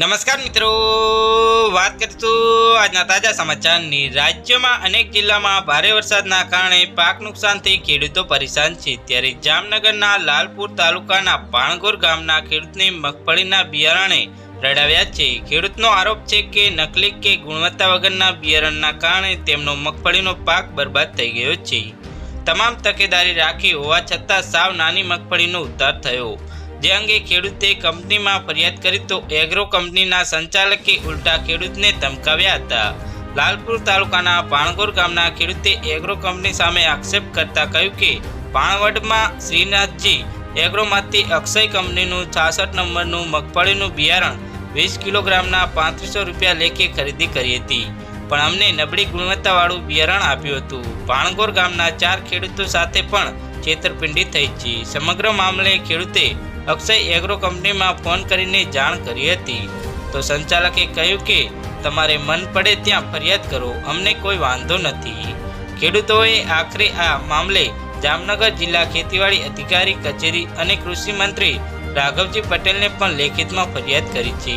નમસ્કાર મિત્રો. વાત કરીશું આજના તાજા સમાચારની. રાજ્યમાં અનેક જિલ્લામાં ભારે વરસાદના કારણે પાક નુકસાનથી ખેડૂતો પરેશાન છે. ત્યારે જામનગરના લાલપુર તાલુકાના પાણગોર ગામના ખેડૂતને મગફળીના બિયારણે રડાવ્યા છે. ખેડૂતનો આરોપ છે કે નકલી કે ગુણવત્તા વગરના બિયારણના કારણે તેમનો મગફળીનો પાક બરબાદ થઈ ગયો છે. તમામ તકેદારી રાખી હોવા છતાં સાવ નાની મગફળીનો ઉદ્ધાર થયો. જે અંગે ખેડૂતે કંપનીમાં ફરિયાદ કરી તો એગ્રો કંપનીના સંચાલકે ઉલટા ખેડૂતને ધમકાવ્યા હતા. લાલપુર તાલુકાના પાણગોર ગામના ખેડૂતે એગ્રો કંપની સામે આક્ષેપ કરતા કહ્યું કે, પાણવડમાં શ્રીનાથજી એગ્રોમાંથી અક્ષય કંપનીનું છાસઠ નંબરનું મગફળીનું બિયારણ વીસ કિલોગ્રામના પાંત્રીસો રૂપિયા લેખે ખરીદી કરી હતી. પણ અમને નબળી ગુણવત્તાવાળું બિયારણ આપ્યું હતું. પાણગોર ગામના ચાર ખેડૂતો સાથે પણ છેતરપિંડી થઈ છે. સમગ્ર મામલે ખેડૂતે અક્ષય એગ્રો કંપનીમાં ફોન કરીને જાણ કરી હતી. તો સંચાલકે કહ્યું કે, તમારે મન પડે ત્યાં ફરિયાદ કરો, અમને કોઈ વાંધો નથી. ખેડૂતોએ આખરે આ મામલે જામનગર જિલ્લા ખેતીવાડી અધિકારી કચેરી અને કૃષિ મંત્રી રાઘવજી પટેલને પણ લેખિતમાં ફરિયાદ કરી છે.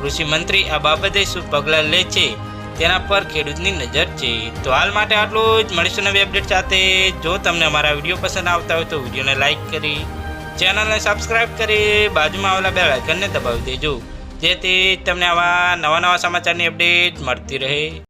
કૃષિ મંત્રી આ બાબતે શું પગલાં લે છે, તેના પર ખેડૂતની નજર છે. તો હાલ માટે આટલું જ. મળીશું નવી અપડેટ સાથે. જો તમને અમારા વીડિયો પસંદ આવતા હોય તો વિડીયોને લાઇક કરી. ચેનલને સબસ્ક્રાઇબ કરી બાજુમાં આવેલા બે આઇકનને દબાવી દેજો. જેથી તમને આવા નવા નવા સમાચારની અપડેટ મળતી રહે.